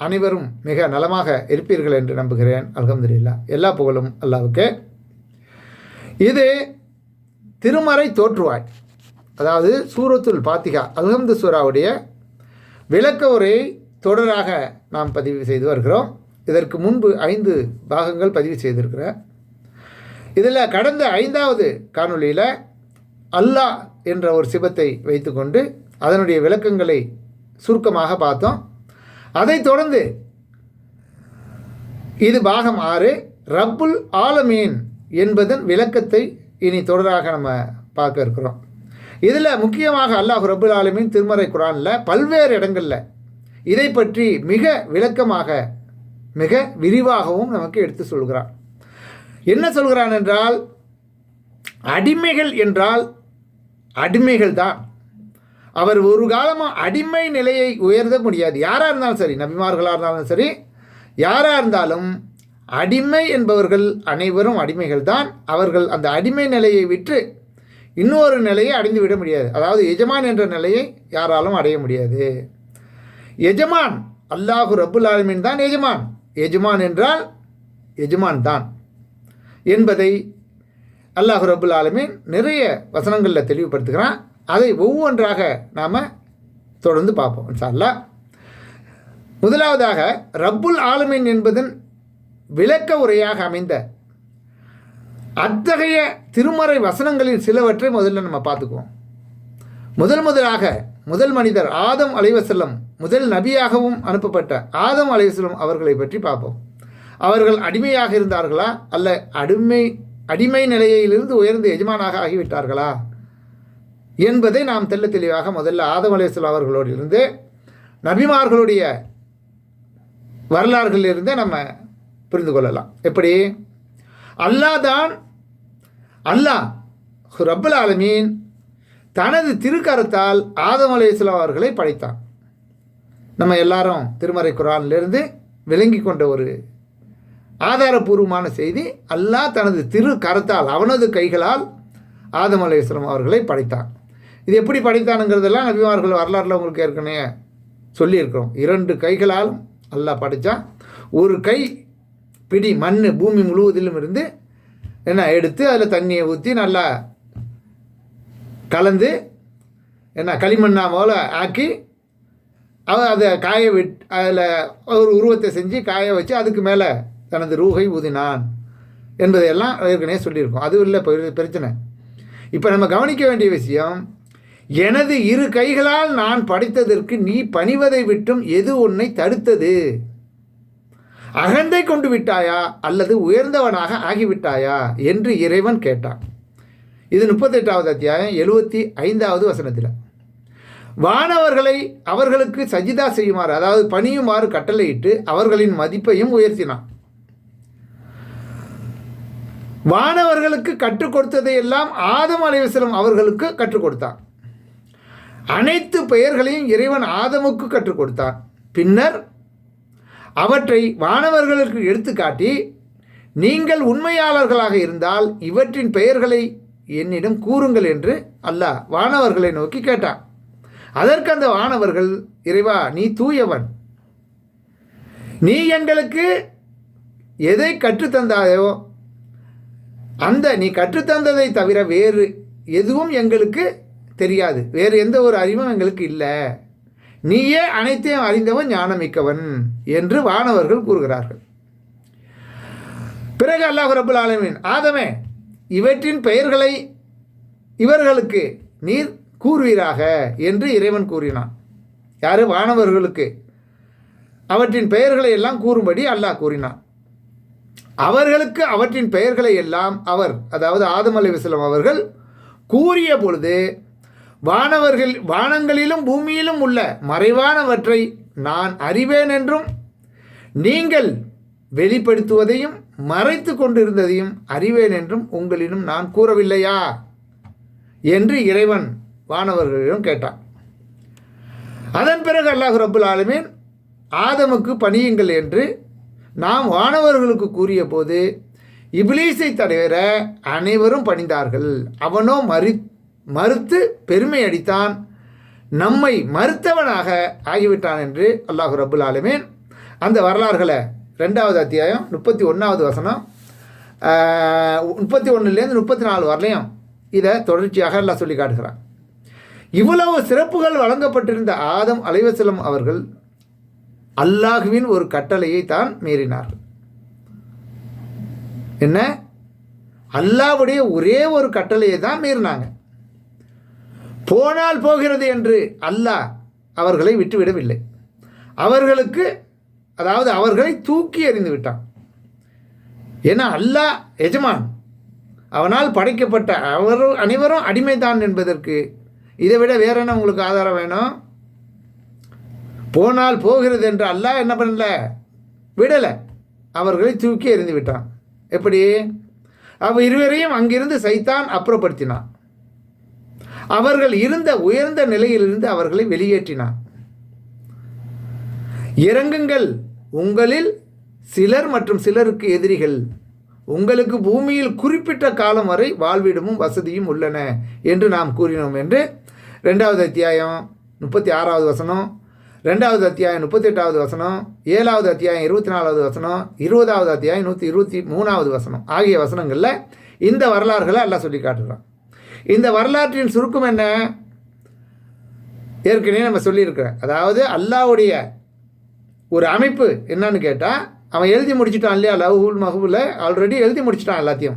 அனைவரும் மிக நலமாக இருப்பீர்கள் என்று நம்புகிறேன். அல்ஹம்துலில்லாஹ் எல்லா புகழும் அல்லாவுக்கு இது திருமறை தோற்றுவாய். அதாவது சூரத்துல் பாத்திகா அல்ஹம்து சூராவுடைய விளக்க உரையை தொடராக நாம் பதிவு செய்து வருகிறோம். இதற்கு முன்பு ஐந்து பாகங்கள் பதிவு செய்திருக்கிறேன் இதில் கடந்த ஐந்தாவது காணொளியில் அல்லாஹ் என்ற ஒரு சிபத்தை வைத்துக்கொண்டு அதனுடைய விளக்கங்களை சுருக்கமாக பார்த்தோம். அதைத் தொடர்ந்து இது பாகம் ஆறு ரப்புல் ஆலமீன் என்பதன் விளக்கத்தை இனி தொடராக நம்ம பார்க்க இருக்கிறோம். இதில் முக்கியமாக அல்லாஹ் ரப்புல் ஆலமீன் திருமறை குரானில் பல்வேறு இடங்களில் இதை பற்றி மிக விளக்கமாக மிக விரிவாகவும் நமக்கு எடுத்து சொல்கிறான். என்ன சொல்கிறான் என்றால் அடிமைகள் என்றால் அடிமைகள் தான் அவர் ஒரு காலமாக அடிமை நிலையை உயர்த்த முடியாது. யாராக இருந்தாலும் சரி நபிமார்களாக இருந்தாலும் சரி யாராக இருந்தாலும் அடிமை என்பவர்கள் அனைவரும் அடிமைகள் தான் அவர்கள் அந்த அடிமை நிலையை விற்று இன்னொரு நிலையை அடைந்து விட முடியாது. அதாவது எஜமான் என்ற நிலையை யாராலும் அடைய முடியாது. எஜமான் அல்லாஹு ரபுல் ஆலமின் தான் எஜமான். எஜமான் என்றால் எஜமான் தான் என்பதை அல்லாஹு ரபுல் ஆலமின் நிறைய வசனங்களில் தெளிவுபடுத்துகிறான். அதை ஒவ்வொன்றாக நாம் தொடர்ந்து பார்ப்போம் இன்ஷால்லா முதலாவதாக ரப்புல் ஆலமீன் என்பதன் விளக்க உரையாக அமைந்த அத்தகைய திருமறை வசனங்களின் சிலவற்றை முதல்ல நம்ம பார்த்துக்குவோம். முதல் முதலாக முதல் மனிதர் ஆதம் அலைவசல்லம் முதல் நபியாகவும் அனுப்பப்பட்ட ஆதம் அலைவசல்லம் அவர்களை பற்றி பார்ப்போம். அவர்கள் அடிமையாக இருந்தார்களா அல்ல அடிமை அடிமை நிலையிலிருந்து உயர்ந்து எஜமானாக ஆகிவிட்டார்களா? என்பதை நாம் தெல்ல தெளிவாக முதல்ல ஆதம் அவர்களோடு இருந்து நபிமார்களுடைய வரலாறுகளிலிருந்தே நம்ம புரிந்து கொள்ளலாம். எப்படி? அல்லாஹ் தான் அல்லாஹ் ரப்பல் ஆலமீன் தனது திருக்கரத்தால் ஆதம் அலையாம் அவர்களை படைத்தான். நம்ம எல்லாரும் திருமறை குரானிலிருந்து விளங்கி கொண்ட ஒரு ஆதாரபூர்வமான செய்தி அல்லாஹ் தனது திரு கரத்தால் அவனது கைகளால் ஆதம் அலையாம் அவர்களை படைத்தான். இது எப்படி படைத்தானுங்கிறதெல்லாம் நபிமார்கள் வரலாறுல உங்களுக்கு ஏற்கனவே சொல்லியிருக்கிறோம். இரண்டு கைகளாலும் அல்லாஹ் படைத்தான் ஒரு கை பிடி மண் பூமி முழுவதிலும் இருந்து என்ன எடுத்து அதில் தண்ணியை ஊற்றி நல்லா கலந்து என்ன களிமண்ணா போல் ஆக்கி அவ அதை காய விட் அதில் ஒரு உருவத்தை செஞ்சு காய வச்சு அதுக்கு மேலே தனது ரூகை ஊதினான் என்பதையெல்லாம் ஏற்கனவே சொல்லியிருக்கோம். அது இல்லை பிரச்சனை. இப்போ நம்ம கவனிக்க வேண்டிய விஷயம் எனது இரு கைகளால் நான் படைத்ததற்கு நீ பணிவதை விட்டும் எது உன்னை தடுத்தது? அகந்தை கொண்டு விட்டாயா? அல்லது உயர்ந்தவனாக ஆகிவிட்டாயா? என்று இறைவன் கேட்டான். இது முப்பத்தெட்டாவது அத்தியாயம் எழுபத்தி ஐந்தாவது வசனத்தில். வானவர்களை அவர்களுக்கு சஜிதா செய்யுமாறு அதாவது பணியுமாறு கட்டளையிட்டு அவர்களின் மதிப்பையும் உயர்த்தினான். வானவர்களுக்கு கற்றுக் கொடுத்ததையெல்லாம் ஆதம் அலைவசலம் அவர்களுக்கு கற்றுக் கொடுத்தான். அனைத்து பெயர்களையும் இறைவன் ஆதமுக்கு கற்றுக் கொடுத்தான். பின்னர் அவற்றை வானவர்களுக்கு எடுத்துக்காட்டி நீங்கள் உண்மையாளர்களாக இருந்தால் இவற்றின் பெயர்களை என்னிடம் கூறுங்கள் என்று அல்லாஹ் வானவர்களை நோக்கி கேட்டான். அதற்கு அந்த வானவர்கள் இறைவா நீ தூயவன். நீ எங்களுக்கு எதை கற்றுத்தந்தாயோ அந்த நீ கற்றுத்தந்ததை தவிர வேறு எதுவும் எங்களுக்கு தெரியாது. வேறு எந்த ஒரு அறிவும் எங்களுக்கு இல்லை. நீயே அனைத்தையும் அறிந்தவன் ஞானமிக்கவன் என்று வானவர்கள் கூறுகிறார்கள். பிறகு அல்லாஹ் ரபுல் ஆலமின் ஆதமே இவற்றின் பெயர்களை இவர்களுக்கு நீர் கூறுவீராக என்று இறைவன் கூறினான். யார்? வானவர்களுக்கு. அவற்றின் பெயர்களை எல்லாம் கூறும்படி அல்லாஹ் கூறினான். அவர்களுக்கு அவற்றின் பெயர்களை எல்லாம் அவர் அதாவது ஆதம் அலி அவர்கள் கூறிய பொழுது வானவர்கள் வானங்களிலும் பூமியிலும் உள்ள மறைவானவற்றை நான் அறிவேன் என்றும் நீங்கள் வெளிப்படுத்துவதையும் மறைத்து கொண்டிருந்ததையும் அறிவேன் என்றும் உங்களிடம் நான் கூறவில்லையா? என்று இறைவன் வானவர்களிடம் கேட்டான். அதன் பிறகு அல்லாஹ் ரபுல் ஆலமீன் ஆதமுக்கு பணியுங்கள் என்று நாம் வானவர்களுக்கு கூறிய போது இபிலீஸை தவிர அனைவரும் பணிந்தார்கள். அவனோ மறி மறுத்து பெருமை அடித்தான். நம்மை மறுத்தவனாக ஆகிவிட்டான் என்று அல்லாஹு ரபுல் ஆலமேன் அந்த வரலாறுகளை ரெண்டாவது அத்தியாயம் முப்பத்தி ஒன்றாவது வசனம் முப்பத்தி ஒன்றுலேருந்து முப்பத்தி நாலு வரலையும் இதை தொடர்ச்சியாக எல்லாம் சொல்லி காட்டுகிறான். இவ்வளவு சிறப்புகள் வழங்கப்பட்டிருந்த ஆதம் அலைவசலம் அவர்கள் அல்லாஹுவின் ஒரு கட்டளையை தான் மீறினார்கள். என்ன? அல்லாவுடைய ஒரே ஒரு கட்டளையை தான் மீறினாங்க. போனால் போகிறது என்று அல்லாஹ் அவர்களை விட்டுவிடவில்லை. அவர்களுக்கு அதாவது அவர்களை தூக்கி எறிந்து விட்டான். ஏன்னா அல்லாஹ் எஜமான். அவனால் படைக்கப்பட்ட அவரும் அனைவரும் அடிமைதான் என்பதற்கு இதை விட வேற என்ன உங்களுக்கு ஆதாரம் வேணும்? போனால் போகிறது என்று அல்லாஹ் என்ன பண்ணல? விடலை. அவர்களை தூக்கி எறிந்து விட்டான். எப்படி? அவ இருவரையும் அங்கிருந்து சைத்தான் அப்புறப்படுத்தினான். அவர்கள் இருந்த உயர்ந்த நிலையிலிருந்து அவர்களை வெளியேற்றினார். இறங்குங்கள் உங்களில் சிலர் மற்றும் சிலருக்கு எதிரிகள். உங்களுக்கு பூமியில் குறிப்பிட்ட காலம் வரை வாழ்விடமும் வசதியும் உள்ளன என்று நாம் கூறினோம் என்று ரெண்டாவது அத்தியாயம் முப்பத்தி ஆறாவது வசனம் ரெண்டாவது அத்தியாயம் முப்பத்தெட்டாவது வசனம் ஏழாவது அத்தியாயம் இருபத்தி நாலாவது வசனம் இருபதாவது அத்தியாயம் நூற்றி இருபத்தி மூணாவது வசனம் ஆகிய வசனங்களில் இந்த வரலாறுகளை எல்லாம் சொல்லி காட்டுறான் இந்த வரலாற்றின் சுருக்கம் என்ன? ஏற்கனவே நம்ம சொல்லியிருக்கிறேன். அதாவது அல்லாவுடைய ஒரு அமைப்பு என்னன்னு கேட்டால் அவன் எழுதி முடிச்சிட்டான் இல்லையா? லவ்ஹுல் மஹபூல ஆல்ரெடி எழுதி முடிச்சிட்டான் எல்லாத்தையும்.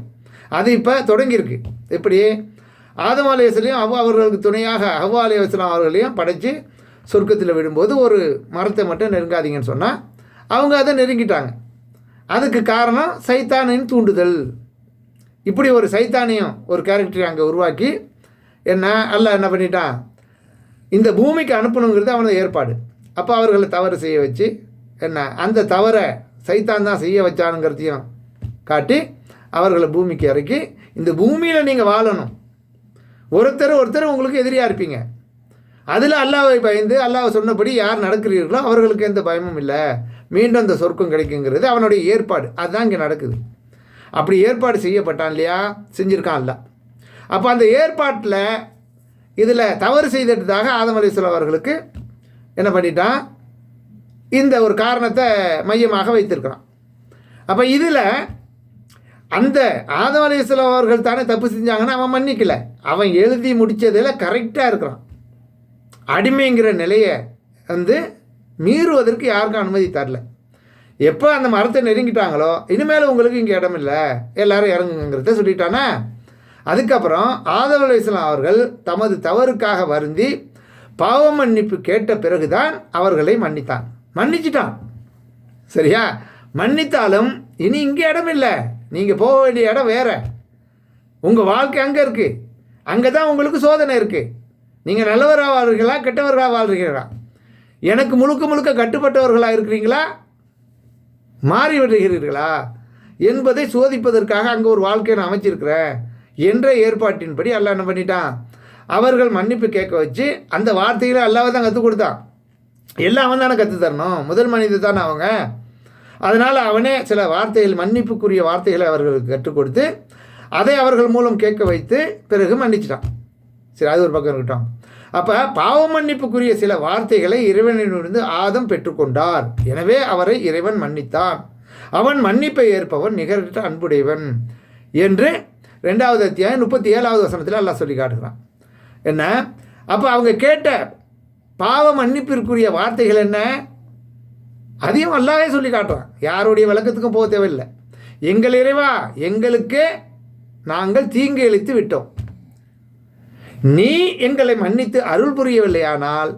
அது இப்போ தொடங்கியிருக்கு. எப்படி? ஆதம் அலையஸ்லையும் அவ அவர்களுக்கு துணையாக அவ்வா அலையஸ்லாம் அவர்களையும் படைத்து சொர்க்கத்தில் விடும்போது ஒரு மரத்தை மட்டும் நெருங்காதீங்கன்னு சொன்னால் அவங்க அதை நெருங்கிட்டாங்க. அதுக்கு காரணம் சைத்தானின் தூண்டுதல். இப்படி ஒரு சைத்தானியம் ஒரு கேரக்டரை அங்கே உருவாக்கி என்ன அல்ல என்ன பண்ணிட்டான் இந்த பூமிக்கு அனுப்பணுங்கிறது அவனது ஏற்பாடு. அப்போ அவர்களை தவறு செய்ய வச்சு என்ன அந்த தவறை சைத்தான் தான் செய்ய வச்சானுங்கிறதையும் காட்டி அவர்களை பூமிக்கு இறக்கி இந்த பூமியில் நீங்கள் வாழணும். ஒருத்தர் ஒருத்தர் உங்களுக்கு எதிரியாக இருப்பீங்க. அதில் அல்லாவை பயந்து அல்லாவை சொன்னபடி யார் நடக்கிறீர்களோ அவர்களுக்கு எந்த பயமும் இல்லை. மீண்டும் அந்த சொர்க்கம் கிடைக்குங்கிறது அவனுடைய ஏற்பாடு. அதுதான் இங்கே நடக்குது. அப்படி ஏற்பாடு செய்யப்பட்டான் இல்லையா? செஞ்சுருக்கான் அப்போ அந்த ஏற்பாட்டில் இதில் தவறு செய்ததாக ஆதம் அலிஸ்லாம் அவர்களுக்கு என்ன பண்ணிட்டான்? இந்த ஒரு காரணத்தை மையமாக வைத்திருக்கிறான். அப்போ இதில் அந்த ஆதம் அலிஸ்லாம் அவர்கள் தானே தப்பு செஞ்சாங்கன்னா அவன் மன்னிக்கல. அவன் எழுதி முடித்ததில் கரெக்டாக இருக்கிறான். அடிமைங்கிற நிலையை வந்து மீறுவதற்கு யாருக்கும் அனுமதி தரல. எப்போ அந்த மரத்தை நெருங்கிட்டாங்களோ இனிமேல் உங்களுக்கு இங்கே இடம் இல்லை. எல்லாரும் இறங்குங்கிறத சொல்லிட்டானே? அதுக்கப்புறம் ஆதவ இஸ்லாம் அவர்கள் தமது தவறுக்காக வருந்தி பாவ மன்னிப்பு கேட்ட பிறகுதான் அவர்களை மன்னித்தான். மன்னிச்சிட்டான். சரியா? மன்னித்தாலும் இனி இங்கே இடம் இல்லை. நீங்கள் போக வேண்டிய இடம் வேறு. உங்கள் வாழ்க்கை அங்கே இருக்குது அங்கே தான் உங்களுக்கு சோதனை இருக்குது நீங்கள் நல்லவராக வாழ்கிறீங்களா கெட்டவராக வாழ்கிறீங்களா எனக்கு முழுக்க முழுக்க கட்டுப்பட்டவர்களாக இருக்கிறீங்களா? மாறி வருகிறீர்களா என்பதை சோதிப்பதற்காக அங்கே ஒரு வாழ்க்கையை நான் அமைச்சிருக்கிறேன் என்ற ஏற்பாட்டின்படி அல்லா என்ன பண்ணிட்டான்? அவர்கள் மன்னிப்பு கேட்க வச்சு அந்த வார்த்தைகளை அல்லாவை தான் கற்றுக் கொடுத்தான். எல்லாம் அவன் தானே கற்று தரணும். முதல் மனிதர் தானே அவங்க. அதனால் அவனே சில வார்த்தைகள் மன்னிப்புக்குரிய வார்த்தைகளை அவர்களுக்கு கற்றுக் கொடுத்து அதை அவர்கள் மூலம் கேட்க வைத்து பிறகு மன்னிச்சிட்டான். சரி அது ஒரு பக்கம் இருக்கட்டும். அப்போ பாவ மன்னிப்புக்குரிய சில வார்த்தைகளை இறைவனிடமிருந்து ஆதம் பெற்றுக்கொண்டார். எனவே அவரை இறைவன் மன்னித்தான். அவன் மன்னிப்பை ஏற்பவன் நிகரற்ற அன்புடையவன் என்று ரெண்டாவது அத்தியாயம் முப்பத்தி ஏழாவது வசனத்தில் எல்லாம் சொல்லி காட்டுகிறான். என்ன? அப்போ அவங்க கேட்ட பாவ மன்னிப்பிற்குரிய வார்த்தைகள் என்ன? அதையும் அல்லாவே சொல்லி காட்டுறான். யாருடைய விளக்கத்துக்கும் போக தேவையில்லை. எங்கள் இறைவா எங்களுக்கு நாங்கள் தீங்கு இழித்து விட்டோம். நீ எங்களை மன்னித்து அருள் புரியவில்லையானால்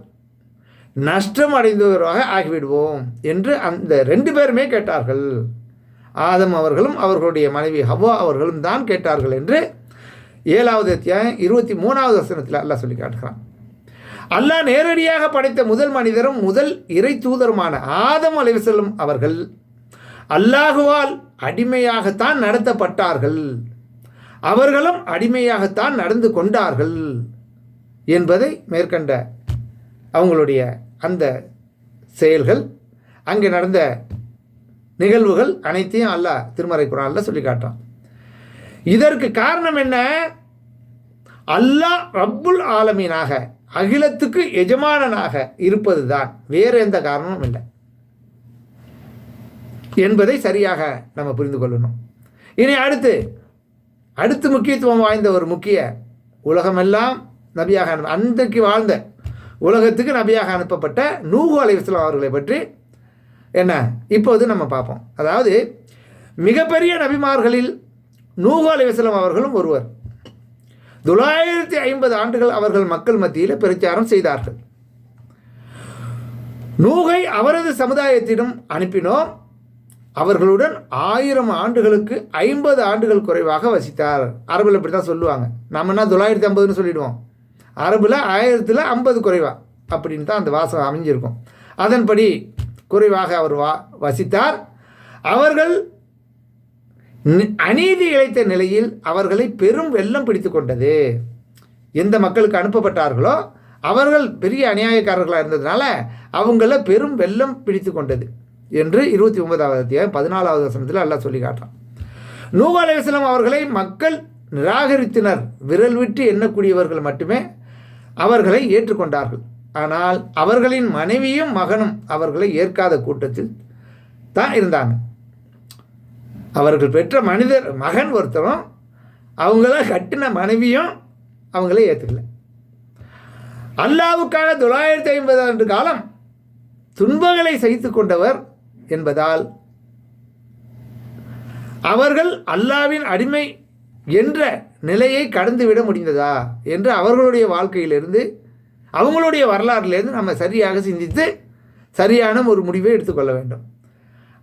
நஷ்டம் அடைந்தவராக ஆகிவிடுவோம் என்று அந்த ரெண்டு பேருமே கேட்டார்கள். ஆதம் அவர்களும் அவர்களுடைய மனைவி ஹவ்வா அவர்களும் தான் கேட்டார்கள் என்று ஏழாவது அத்தியாயம் இருபத்தி மூணாவது வசனத்தில் அல்லாஹ் சொல்லி காட்டுகிறான். அல்லாஹ் நேரடியாக படைத்த முதல் மனிதரும் முதல் இறை தூதருமான ஆதம் அலைவசல்லம் அவர்கள் அல்லாஹுவால் அடிமையாகத்தான் நடத்தப்பட்டார்கள். அவர்களும் அடிமையாகத்தான் நடந்து கொண்டார்கள் என்பதை மேற்கண்ட அவங்களுடைய அந்த செயல்கள் அங்கே நடந்த நிகழ்வுகள் அனைத்தையும் அல்லாஹ் திருமறை குரானில் சொல்லி காட்டான். இதற்கு காரணம் என்ன? அல்லாஹ் ரப்புல் ஆலமீனாக அகிலத்துக்கு எஜமானனாக இருப்பது தான் வேறு எந்த காரணமும் இல்லை. என்பதை சரியாக நம்ம புரிந்து கொள்ளணும். இனி அடுத்து அடுத்து முக்கியத்துவம் வாய்ந்த ஒரு முக்கிய உலகமெல்லாம் நபியாக அனுப்ப அன்றைக்கு வாழ்ந்த உலகத்துக்கு நபியாக அனுப்பப்பட்ட நூகு அலைவசலம் அவர்களை பற்றி என்ன? இப்போது நம்ம பார்ப்போம். அதாவது மிகப்பெரிய நபிமார்களில் நூகு அலைவசலம் அவர்களும் ஒருவர். தொள்ளாயிரத்தி ஐம்பது ஆண்டுகள் அவர்கள் மக்கள் மத்தியில் பிரச்சாரம் செய்தார்கள். நூகை அவரது சமுதாயத்திடம் அனுப்பினோம். அவர்களுடன் ஆயிரம் ஆண்டுகளுக்கு ஐம்பது ஆண்டுகள் குறைவாக வசித்தார். அரபில் இப்படி தான் சொல்லுவாங்க நம்மனா தொள்ளாயிரத்தி ஐம்பதுன்னு சொல்லிடுவோம். அரபில் ஆயிரத்தில் ஐம்பது குறைவா அப்படின்னு தான் அந்த வாசம் அமைஞ்சிருக்கும். அதன்படி குறைவாக அவர் வா வசித்தார். அவர்கள் அநீதி இழைத்த நிலையில் அவர்களை பெரும் வெள்ளம் பிடித்து கொண்டது. எந்த மக்களுக்கு அனுப்பப்பட்டார்களோ அவர்கள் பெரிய அநியாயக்காரர்களாக இருந்ததுனால அவங்கள பெரும் வெள்ளம் பிடித்து கொண்டது. என்று இருபத்தி ஒன்பதாவது அத்தியாயம் பதினாலாவது வசனத்தில் அல்லாஹ் சொல்லி காட்டுறான். நூஹ் அலையம் அவர்களை மக்கள் நிராகரித்தனர். விரல் விட்டு எண்ணக்கூடியவர்கள் மட்டுமே அவர்களை ஏற்றுக்கொண்டார்கள். ஆனால் அவர்களின் மனைவியும் மகனும் அவர்களை ஏற்காத கூட்டத்தில் தான் இருந்தாங்க. அவர்கள் பெற்ற மனிதர் மகன் ஒருத்தரும் அவங்கள கட்டின மனைவியும் அவங்களே ஏற்றுக்கல அல்லாவுக்காக தொள்ளாயிரத்தி ஐம்பது ஆண்டு காலம் துன்பங்களை சகித்து கொண்டவர் என்பதால் அவர்கள் அல்லாவின் அடிமை என்ற நிலையை கடந்துவிட முடிந்ததா என்று அவர்களுடைய வாழ்க்கையிலிருந்து அவங்களுடைய வரலாறுலேருந்து நம்ம சரியாக சிந்தித்து சரியான ஒரு முடிவை எடுத்துக்கொள்ள வேண்டும்.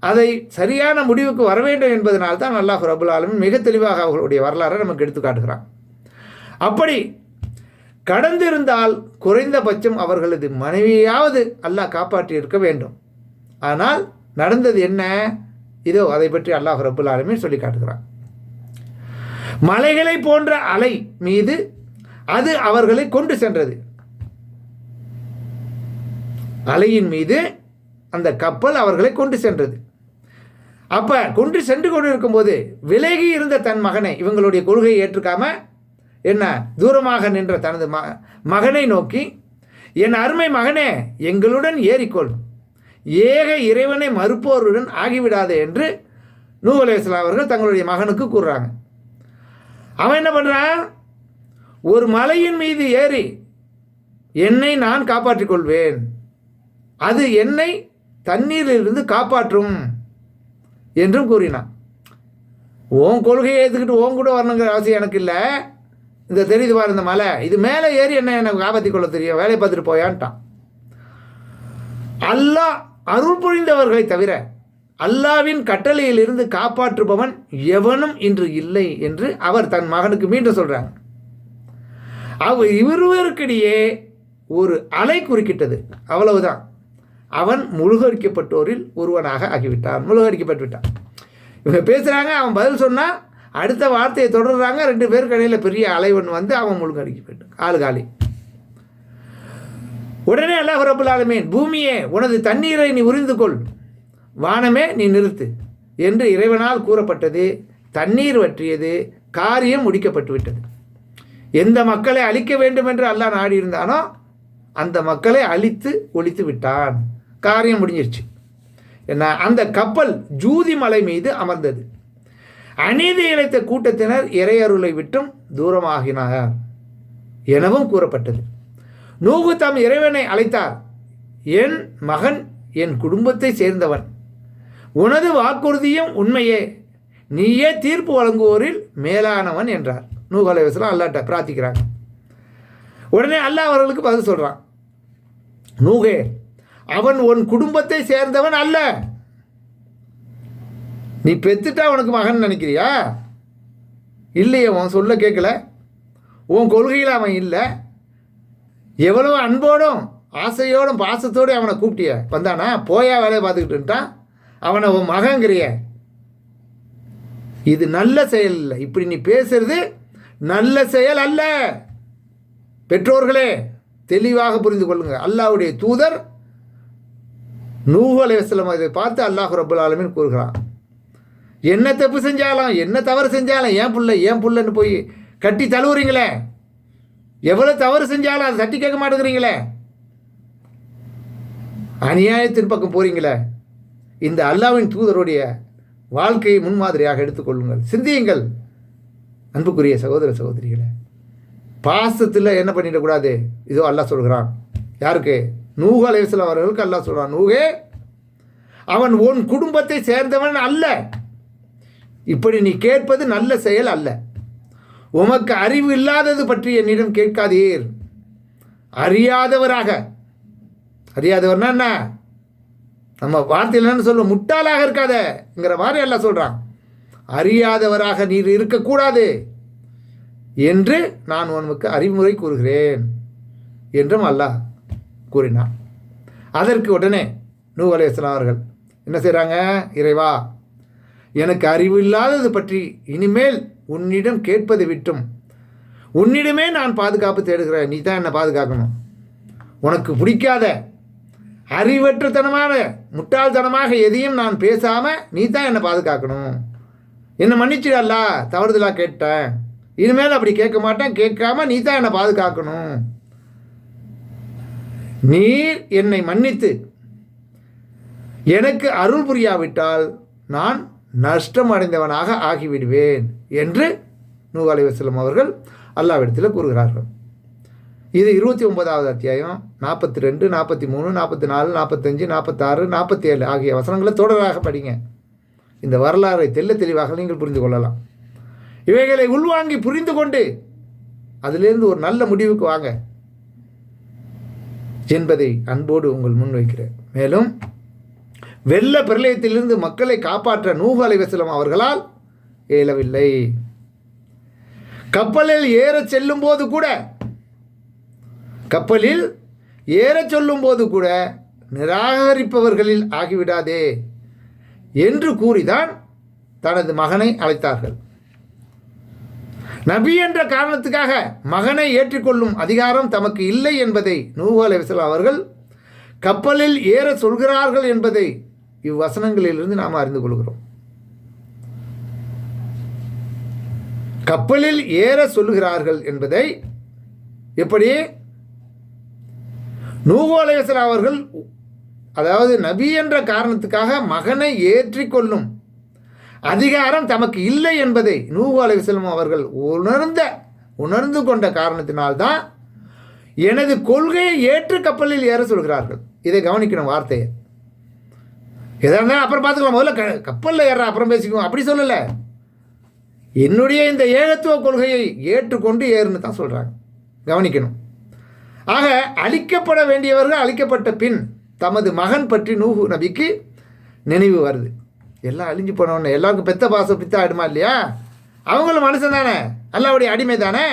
அதை சரியான முடிவுக்கு வர வேண்டும் என்பதனால் தான் அல்லாஹ் ரபுல் ஆலமின் மிக தெளிவாக அவர்களுடைய வரலாறை நமக்கு எடுத்து காட்டுகிறான். அப்படி கடந்திருந்தால் குறைந்தபட்சம் அவர்களது மனைவியாவது அல்லாஹ் காப்பாற்றி இருக்க வேண்டும். ஆனால் நடந்தது என்ன? இதோ அதை பற்றி அல்லாஹ் ரபுல் ஆலமே சொல்லி காட்டுகிறான். மலைகளை போன்ற அலை மீது அது அவர்களை கொண்டு சென்றது. அலையின் மீது அந்த கப்பல் அவர்களை கொண்டு சென்றது. அப்ப கொண்டு சென்று கொண்டு இருக்கும்போது விலகி இருந்த தன் மகனை இவங்களுடைய கொள்கையை ஏற்றுக்காம என்ன தூரமாக நின்ற தனது ம மகனை நோக்கி என் அருமை மகனே எங்களுடன் ஏறிக்கொள். ஏக இறைவனை மறுப்போருடன் ஆகிவிடாதே என்று நூஹ் அவர்கள் தங்களுடைய மகனுக்கு கூறுறாங்க. அவன் என்ன பண்ணுறான் ஒரு மலையின் மீது ஏறி என்னை நான் காப்பாற்றிக் கொள்வேன். அது என்னை தண்ணீரிலிருந்து காப்பாற்றும் என்றும் கூறினான். உன் கொள்கையை ஏற்றுக்கிட்டு உன் கூட வரணுங்கிற அவசியம் எனக்கு இல்லை. இந்த தெரியுது பாரு இந்த மலை. இது மேலே ஏறி என்ன எனக்கு காப்பாற்றிக் கொள்ள தெரியும்? வேலையை பார்த்துட்டு போயான்ட்டான். அல்லாஹ் அருள் புரிந்தவர்களை தவிர அல்லாவின் கட்டளையிலிருந்து காப்பாற்றுபவன் எவனும் இன்று இல்லை என்று அவர் தன் மகனுக்கு மீண்டும் சொல்கிறாங்க அவர் இருவருக்கிடையே ஒரு அலை குறுக்கிட்டது. அவ்வளவுதான். அவன் முழுகடிக்கப்பட்டோரில் ஒருவனாக ஆகிவிட்டான். முழுகடிக்கப்பட்டு விட்டான் இவங்க பேசுகிறாங்க அவன் பதில் சொன்னால் அடுத்த வார்த்தையை தொடர்றாங்க ரெண்டு பேருக்கு இடையில் பெரிய அலைவன் வந்து அவன் முழுகடிக்கப்பட்டு ஆளு காலி. உடனே அல்லாஹ் ரபுல் பூமியே உனது தண்ணீரை நீ உறிந்து கொள் வானமே நீ நிறுத்து. என்று இறைவனால் கூறப்பட்டது தண்ணீர் வற்றியது காரியம் முடிக்கப்பட்டு விட்டது எந்த மக்களை அழிக்க வேண்டும் என்று அல்லாஹ் நாடியிருந்தானோ அந்த மக்களை அழித்து ஒழித்து விட்டான். காரியம் முடிஞ்சிருச்சு. என்ன அந்த கப்பல் ஜூதி மலை மீது அமர்ந்தது. அநீதி இழைத்த கூட்டத்தினர் இறையருளை விட்டும் தூரமாகினார் எனவும் கூறப்பட்டது. நூகு தம் இறைவனை அழைத்தார். என் மகன் என் குடும்பத்தை சேர்ந்தவன். உனது வாக்குறுதியும் உண்மையே. நீயே தீர்ப்பு வழங்குவோரில் மேலானவன் என்றார். நூகு அலைவசலாம் அல்லாட்ட பிரார்த்திக்கிறாங்க. உடனே அல்லாஹ் அவர்களுக்கு பதில் சொல்கிறான் நூகே அவன் உன் குடும்பத்தை சேர்ந்தவன் அல்ல. நீ பெத்துட்டா உனக்கு மகன் நினைக்கிறியா? இல்லையே உன் சொல்ல கேட்கல. உன் கொள்கையில் அவன் இல்லை. எவ்வளோ அன்போடும் ஆசையோடும் பாசத்தோடும் அவனை கூப்பிட்டிய. வந்தானா? போயா வேலையை பார்த்துக்கிட்டுன்ட்டான் அவனை உன் மகங்கிறிய இது நல்ல செயல் இல்லை. இப்படி நீ பேசுறது நல்ல செயல் அல்ல. பெற்றோர்களே தெளிவாக புரிந்து கொள்ளுங்கள். அல்லாஹ்வுடைய தூதர் நூஹ் அதை இதை பார்த்து அல்லாஹ் ரபுல் ஆலமின் கூறுகிறான். என்ன தப்பு செஞ்சாலும் என்ன தவறு செஞ்சாலும் ஏன் புள்ள ஏன் புள்ளன்னு போய் கட்டி தழுவுறீங்களே? எவ்வளோ தவறு செஞ்சாலும் அதை தட்டி கேட்க மாட்டேங்கிறீங்களே? அநியாயத்தின் பக்கம் போகிறீங்களே இந்த அல்லாவின் தூதருடைய வாழ்க்கையை முன்மாதிரியாக எடுத்துக்கொள்ளுங்கள் சிந்தியுங்கள் அன்புக்குரிய சகோதர சகோதரிகளே. பாசத்தில் என்ன பண்ணிடக்கூடாது இதோ அல்லாஹ் சொல்கிறான் யாருக்கு? நூஹ் அலைஹிஸ்ஸலாம் அவர்களுக்கு அல்லாஹ் சொல்கிறான் நூகே அவன் உன் குடும்பத்தை சேர்ந்தவன் அல்ல. இப்படி நீ கேட்பது நல்ல செயல் அல்ல. உமக்கு அறிவு இல்லாதது பற்றி என்னிடம் கேட்காதீர். அறியாதவராக. அறியாதவர்னா என்ன? நம்ம வார்த்தையில் என்னன்னு சொல்லுவோம் முட்டாளாக இருக்காதங்கிற மாதிரி எல்லாம் சொல்கிறான் அறியாதவராக நீர் இருக்கக்கூடாது என்று நான் உனக்கு அறிவுரை கூறுகிறேன் என்றும் அல்லாஹ் கூறினான். அதற்கு உடனே நூ அலையாம் அவர்கள் என்ன செய்கிறாங்க இறைவா எனக்கு அறிவு இல்லாதது பற்றி இனிமேல் உன்னிடம் கேட்பது விட்டும். உன்னிடமே நான் பாதுகாப்பு தேடுகிறேன். நீ தான் என்னை பாதுகாக்கணும். உனக்கு பிடிக்காத அறிவற்றத்தனமான முட்டாள்தனமாக எதையும் நான் பேசாமல் நீ தான் என்னை பாதுகாக்கணும். என்னை மன்னிச்சிடல்லா தவறுதலாக கேட்டேன். இனிமேல் அப்படி கேட்க மாட்டேன். கேட்காம நீ தான் என்னை பாதுகாக்கணும். நீர் என்னை மன்னித்து எனக்கு அருள் புரியாவிட்டால் நான் நஷ்டம் அடைந்தவனாக ஆகிவிடுவேன். என்று நூ அலைவசலம் அவர்கள் அல்லாவிடத்தில் கூறுகிறார்கள். இது இருபத்தி ஒன்பதாவது அத்தியாயம். நாற்பத்தி ரெண்டு நாற்பத்தி மூணு நாற்பத்தி நாலு நாற்பத்தஞ்சு நாற்பத்தாறு நாற்பத்தி ஏழு ஆகிய வசனங்களை தொடராக படிங்க. இந்த வரலாறை தெல்ல தெளிவாக நீங்கள் புரிந்து கொள்ளலாம். இவைகளை உள்வாங்கி புரிந்து கொண்டு அதிலிருந்து ஒரு நல்ல முடிவுக்கு வாங்க என்பதை அன்போடு உங்கள் முன்வைக்கிறேன் மேலும் வெள்ள பிரளயத்திலிருந்து மக்களை காப்பாற்ற நூகு அலைவசலம் அவர்களால் இயலவில்லை கப்பலில் ஏறச் செல்லும் போது கூட கப்பலில் ஏறச் சொல்லும் போது கூட நிராகரிப்பவர்களில் ஆகிவிடாதே என்று கூறிதான் தனது மகனை அழைத்தார்கள். நபி என்ற காரணத்துக்காக மகனை ஏற்றுக்கொள்ளும் அதிகாரம் தமக்கு இல்லை என்பதை நூஹ் அலைவசலம் அவர்கள் கப்பலில் ஏற சொல்கிறார்கள் என்பதை இவ்வசனங்களிலிருந்து நாம் அறிந்து கொள்கிறோம். கப்பலில் ஏற சொல்லுகிறார்கள் என்பதை எப்படி? நூஹு அவர்கள் அதாவது நபி என்ற காரணத்துக்காக மகனை ஏற்றிக்கொள்ளும் அதிகாரம் தமக்கு இல்லை என்பதை நூகோ அலைவசலம் அவர்கள் உணர்ந்த உணர்ந்து கொண்ட காரணத்தினால்தான் எனது கொள்கையை ஏற்று கப்பலில் ஏற சொல்கிறார்கள். இதை கவனிக்கணும் வார்த்தையை. எதாக இருந்தாலும் அப்புறம் பார்த்துக்கலாம். முதல்ல க கப்பலில் ஏற அப்புறம் பேசிக்குவோம். அப்படி சொல்லலை. என்னுடைய இந்த ஏகத்துவ கொள்கையை ஏற்றுக்கொண்டு ஏறுன்னு தான் சொல்கிறாங்க கவனிக்கணும். ஆக அழிக்கப்பட வேண்டியவர்கள் அழிக்கப்பட்ட பின் தமது மகன் பற்றி நூஹு நபிக்கு நினைவு வருது. எல்லாம் அழிஞ்சு போனவொன்னே எல்லாருக்கும் பெத்த பாசம் பித்த ஆயிடுமா இல்லையா? அவங்களும் மனுஷன் தானே. அல்லாவுடைய அடிமை தானே.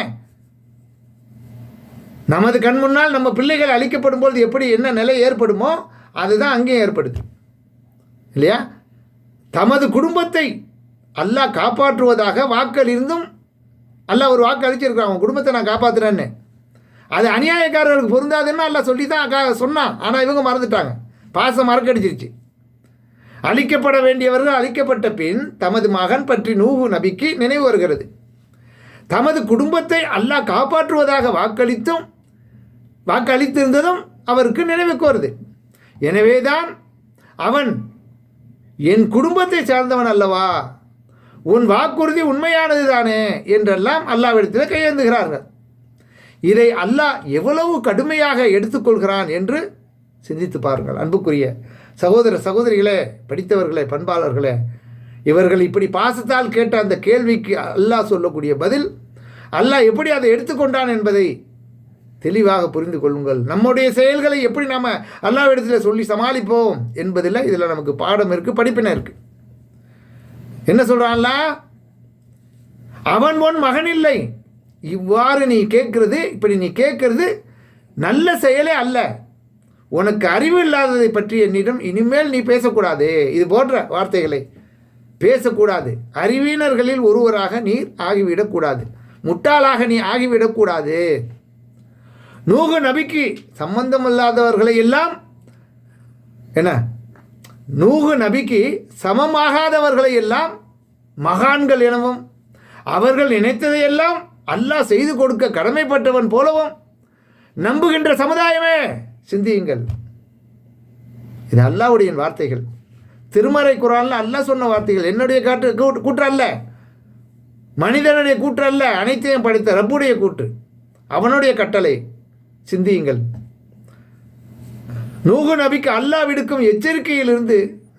நமது கண் முன்னால் நம்ம பிள்ளைகள் அழிக்கப்படும் பொழுது எப்படி என்ன நிலை ஏற்படுமோ அதுதான் அங்கேயும் ஏற்படுது. இல்லையா? தமது குடும்பத்தை அல்லாஹ் காப்பாற்றுவதாக வாக்கள் இருந்தும் அல்லாஹ் ஒரு வாக்கு அளிச்சிருக்கான் அவன் குடும்பத்தை நான் காப்பாற்றுறேன்னு அது அநியாயக்காரர்களுக்கு பொருந்தாதுன்னு அல்லாஹ் சொல்லி தான் சொன்னான். ஆனால் இவங்க மறந்துட்டாங்க. பாசம் மறக்கடிச்சிருச்சு அழிக்கப்பட வேண்டியவர்கள் அழிக்கப்பட்ட பின் தமது மகன் பற்றி நூவு நபிக்கு நினைவு வருகிறது. தமது குடும்பத்தை அல்லாஹ் காப்பாற்றுவதாக வாக்களித்தும் வாக்களித்திருந்ததும் அவருக்கு நினைவுக்கு வருது. எனவேதான் அவன் என் குடும்பத்தை சார்ந்தவன் அல்லவா? உன் வாக்குறுதி உண்மையானது தானே என்றெல்லாம் அல்லாவிடத்தில் கையேந்துகிறார்கள். இதை அல்லாஹ் எவ்வளவு கடுமையாக எடுத்துக்கொள்கிறான் என்று சிந்தித்து பாருங்கள். அன்புக்குரிய சகோதர சகோதரிகளே படித்தவர்களே பண்பாளர்களே இவர்கள் இப்படி பாசத்தால் கேட்ட அந்த கேள்விக்கு அல்லாஹ் சொல்லக்கூடிய பதில் அல்லாஹ் எப்படி அதை எடுத்துக்கொண்டான் என்பதை தெளிவாக புரிந்து கொள்ளுங்கள். நம்முடைய செயல்களை எப்படி நாம் அல்லாவிடத்தில் சொல்லி சமாளிப்போம் என்பதில் இதில் நமக்கு பாடம் இருக்குது படிப்பினை இருக்குது என்ன சொல்கிறான்ல அவன் ஒன் மகன் இல்லை. இவ்வாறு நீ கேட்கறது இப்படி நீ கேட்கறது நல்ல செயலே அல்ல. உனக்கு அறிவு இல்லாததை பற்றி என்னிடம் இனிமேல் நீ பேசக்கூடாது. இது போன்ற வார்த்தைகளை பேசக்கூடாது. அறிவினர்களில் ஒருவராக நீ ஆகிவிடக்கூடாது. முட்டாளாக நீ ஆகிவிடக்கூடாது. நூகு நபிக்கு சம்பந்தமில்லாதவர்களை எல்லாம் என்ன? நூகு நபிக்கு சமமாகாதவர்களை எல்லாம் மகான்கள் எனவும் அவர்கள் நினைத்ததையெல்லாம் அல்லாஹ் செய்து கொடுக்க கடமைப்பட்டவன் போலவும் நம்புகின்ற சமுதாயமே. சிந்தியுங்கள். இது அல்லாவுடைய வார்த்தைகள். திருமறை குரான்ல அல்லாஹ் சொன்ன வார்த்தைகள். என்னுடைய காற்று கூட்டு கூற்று அல்ல. மனிதனுடைய கூற்று அல்ல. அனைத்தையும் படித்த ரப்புடைய கூற்று. அவனுடைய கட்டளை. சிந்தியுங்கள். நூகு நபிக்கு அல்லாஹ் விடுக்கும் எச்சரிக்கையிலிருந்து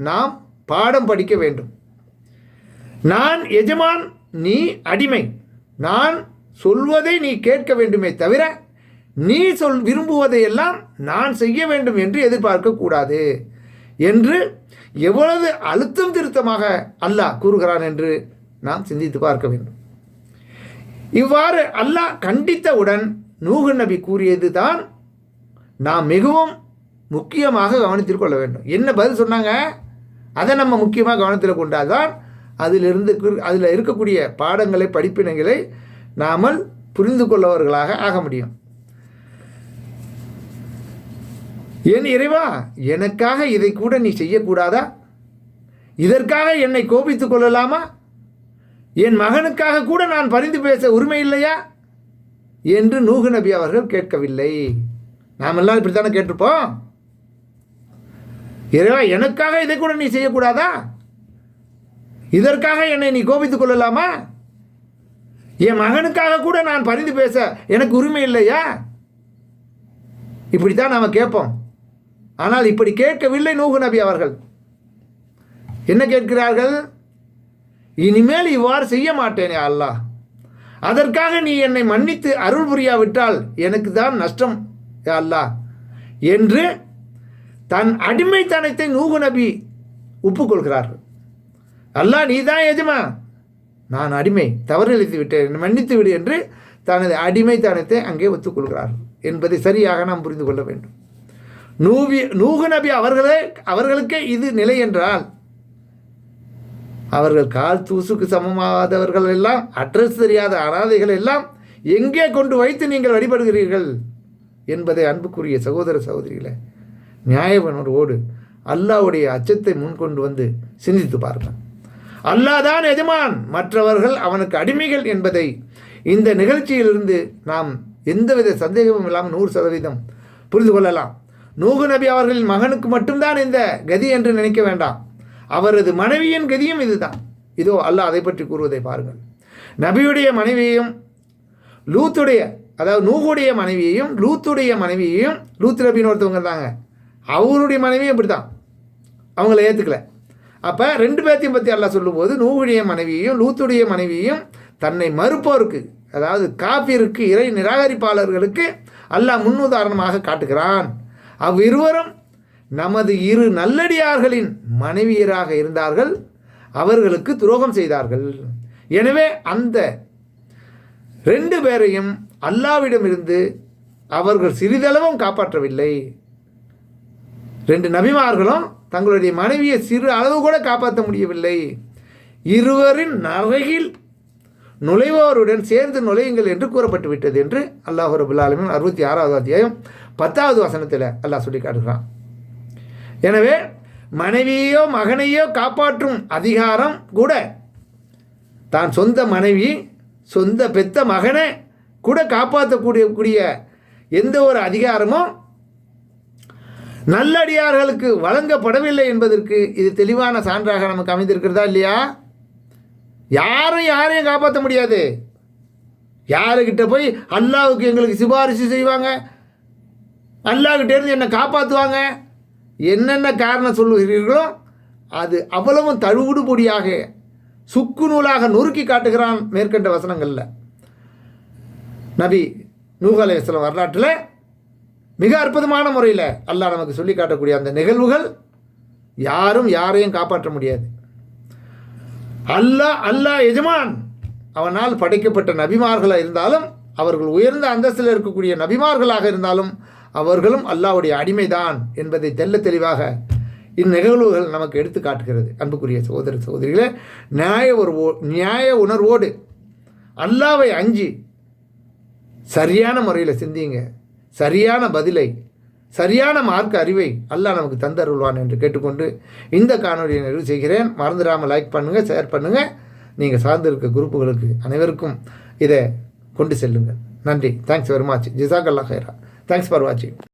நாம் பாடம் படிக்க வேண்டும். நான் எஜமான் நீ அடிமை. நான் சொல்வதை நீ கேட்க வேண்டுமே தவிர நீ சொல் விரும்புவதையெல்லாம் நான் செய்ய வேண்டும் என்று எதிர்பார்க்கக்கூடாது என்று எவ்வளவு அழுத்தம் திருத்தமாக அல்லாஹ் கூறுகிறான் என்று நாம் சிந்தித்து பார்க்க வேண்டும். இவ்வாறு அல்லாஹ் கண்டித்தவுடன் நூகு நபி கூறியது தான் நாம் மிகவும் முக்கியமாக கவனத்தில் கொள்ள வேண்டும். என்ன பதில் சொன்னாங்க? அதை நம்ம முக்கியமாக கவனத்தில் கொண்டாதான் அதிலிருந்து அதில் இருக்கக்கூடிய பாடங்களை படிப்பினைகளை நாமல் புரிந்து கொள்ளவர்களாக ஆக முடியும். என் இறைவா எனக்காக இதை கூட நீ செய்யக்கூடாதா? இதற்காக என்னை கோபித்துக் கொள்ளலாமா? என் மகனுக்காக கூட நான் பரிந்து பேச உரிமை இல்லையா? என்று நூகு நபி அவர்கள் கேட்கவில்லை. நாமெல்லாம் இப்படித்தானே கேட்டிருப்போம்? இறைவா எனக்காக இதை கூட நீ செய்யக்கூடாதா? இதற்காக என்னை நீ கோபித்துக் கொள்ளலாமா? என் மகனுக்காக கூட நான் பரிந்து பேச எனக்கு உரிமை இல்லையா? இப்படித்தான் நாம் கேட்போம். ஆனால் இப்படி கேட்கவில்லை நூகு நபி அவர்கள். என்ன கேட்கிறார்கள்? இனிமேல் இவ்வாறு செய்ய மாட்டேனே அல்லாஹ். அதற்காக நீ என்னை மன்னித்து அருள் புரியாவிட்டால் எனக்கு தான் நஷ்டம் அல்லாஹ். என்று தன் அடிமைத்தனத்தை நூகு நபி ஒப்புக்கொள்கிறார்கள். அல்லா நீ தான் எஜமா நான் அடிமை தவறளித்து விட்டேன் மன்னித்து விடு என்று தனது அடிமைத்தனத்தை அங்கே ஒத்துக்கொள்கிறார்கள் என்பதை சரியாக நாம் புரிந்து கொள்ள வேண்டும். நூவி நூகு நபி அவர்களே அவர்களுக்கே இது நிலை என்றால் அவர்கள் கால் தூசுக்கு சமமாகாதவர்கள் எல்லாம் அட்ரஸ் தெரியாத அனாதைகள் எல்லாம் எங்கே கொண்டு வைத்து நீங்கள் வழிபடுகிறீர்கள்? என்பதை அன்புக்குரிய சகோதர சகோதரிகளை நியாயவனோடு அல்லாவுடைய அச்சத்தை முன்கொண்டு வந்து சிந்தித்து பாருங்கள் அல்லாதான் எஜமான். மற்றவர்கள் அவனுக்கு அடிமைகள் என்பதை இந்த நிகழ்ச்சியிலிருந்து நாம் எந்தவித சந்தேகமும் இல்லாமல் நூறு சதவீதம் புரிந்து கொள்ளலாம். நூகு நபி அவர்களின் மகனுக்கு மட்டும்தான் இந்த கதி என்று நினைக்க வேண்டாம். அவரது மனைவியின் கதியும் இதுதான். இதோ அல்லாஹ் அதை பற்றி கூறுவதை பாருங்கள். நபியுடைய மனைவியையும் லூத்துடைய அதாவது நூகுடைய மனைவியையும் லூத்துடைய மனைவியையும் லூத் நபின்னு ஒருத்தவங்க இருந்தாங்க. அவருடைய மனைவியும் இப்படி தான் அவங்கள ஏற்றுக்கல அப்போ ரெண்டு பேர்த்தையும் பற்றி அல்லாஹ் சொல்லும்போது நூவுடைய மனைவியையும் லூத்துடைய மனைவியையும் தன்னை மறுப்போருக்கு அதாவது காப்பிற்கு இறை நிராகரிப்பாளர்களுக்கு அல்லாஹ் முன்னுதாரணமாக காட்டுகிறான். அவ்விருவரும் நமது இரு நல்லடியார்களின் மனைவியராக இருந்தார்கள். அவர்களுக்கு துரோகம் செய்தார்கள். எனவே அந்த ரெண்டு பேரையும் அல்லாவிடமிருந்து அவர்கள் சிறிதளவும் காப்பாற்றவில்லை. ரெண்டு நபிமார்களும் தங்களுடைய மனைவியை சிறு அளவு கூட காப்பாற்ற முடியவில்லை. இருவரின் நரகில் நுழைவோருடன் சேர்ந்து நுழையுங்கள் என்று கூறப்பட்டு விட்டது என்று அல்லாஹ் ரபுல் அறுபத்தி ஆறாவது அத்தியாயம் பத்தாவது வசனத்தில் அல்லாஹ் சொல்லி காட்டுகிறான். எனவே மனைவியோ மகனையோ காப்பாற்றும் அதிகாரம் கூட தான் சொந்த மனைவி சொந்த பெத்த மகனை கூட காப்பாற்றக்கூடிய கூடிய எந்த ஒரு அதிகாரமும் நல்லடியார்களுக்கு வழங்கப்படவில்லை என்பதற்கு இது தெளிவான சான்றாக நமக்கு அமைந்திருக்கிறதா இல்லையா? யாரும் யாரையும் காப்பாற்ற முடியாது. யாருக்கிட்ட போய் அல்லாவுக்கு எங்களுக்கு சிபாரிசு செய்வாங்க? அல்லாஹ்கிட்ட இருந்து என்னை காப்பாற்றுவாங்க என்னென்ன காரணம் சொல்லுகிறீர்களோ அது அவ்வளவும் தழுவுடுபொடியாக சுக்கு நூலாக நொறுக்கி காட்டுகிறான் மேற்கண்ட வசனங்களில். நபி நூகலை வரலாற்றில் மிக அற்புதமான முறையில் அல்லாஹ் நமக்கு சொல்லி காட்டக்கூடிய அந்த நிகழ்வுகள் யாரும் யாரையும் காப்பாற்ற முடியாது. அல்லாஹ் அல்லாஹ் எஜமான் அவனால் படைக்கப்பட்ட நபிமார்களாக இருந்தாலும் அவர்கள் உயர்ந்த அந்தஸ்தில் இருக்கக்கூடிய நபிமார்களாக இருந்தாலும் அவர்களும் அல்லாஹ்வுடைய அடிமைதான் என்பதை தெல்ல தெளிவாக இந்நிகழ்வுகள் நமக்கு எடுத்து காட்டுகிறது. அன்புக்குரிய சகோதர சகோதரிகளே நியாய ஒரு நியாய உணர்வோடு அல்லாவை அஞ்சு சரியான முறையில் சிந்திங்க சரியான பதிலை சரியான மார்க்க அறிவை அல்லாஹ் நமக்கு தந்தருள்வான் என்று கேட்டுக்கொண்டு இந்த காணொலியை நிறைவு செய்கிறேன். மறந்துடாமல் லைக் பண்ணுங்கள் ஷேர் பண்ணுங்கள் நீங்கள் சார்ந்திருக்க குரூப்புகளுக்கு அனைவருக்கும் இதை கொண்டு செல்லுங்கள். நன்றி. தேங்க்ஸ் வெரி மச் ஜிசாக் அல்லா ஹைரா தேங்க்ஸ் ஃபார் வாட்சிங்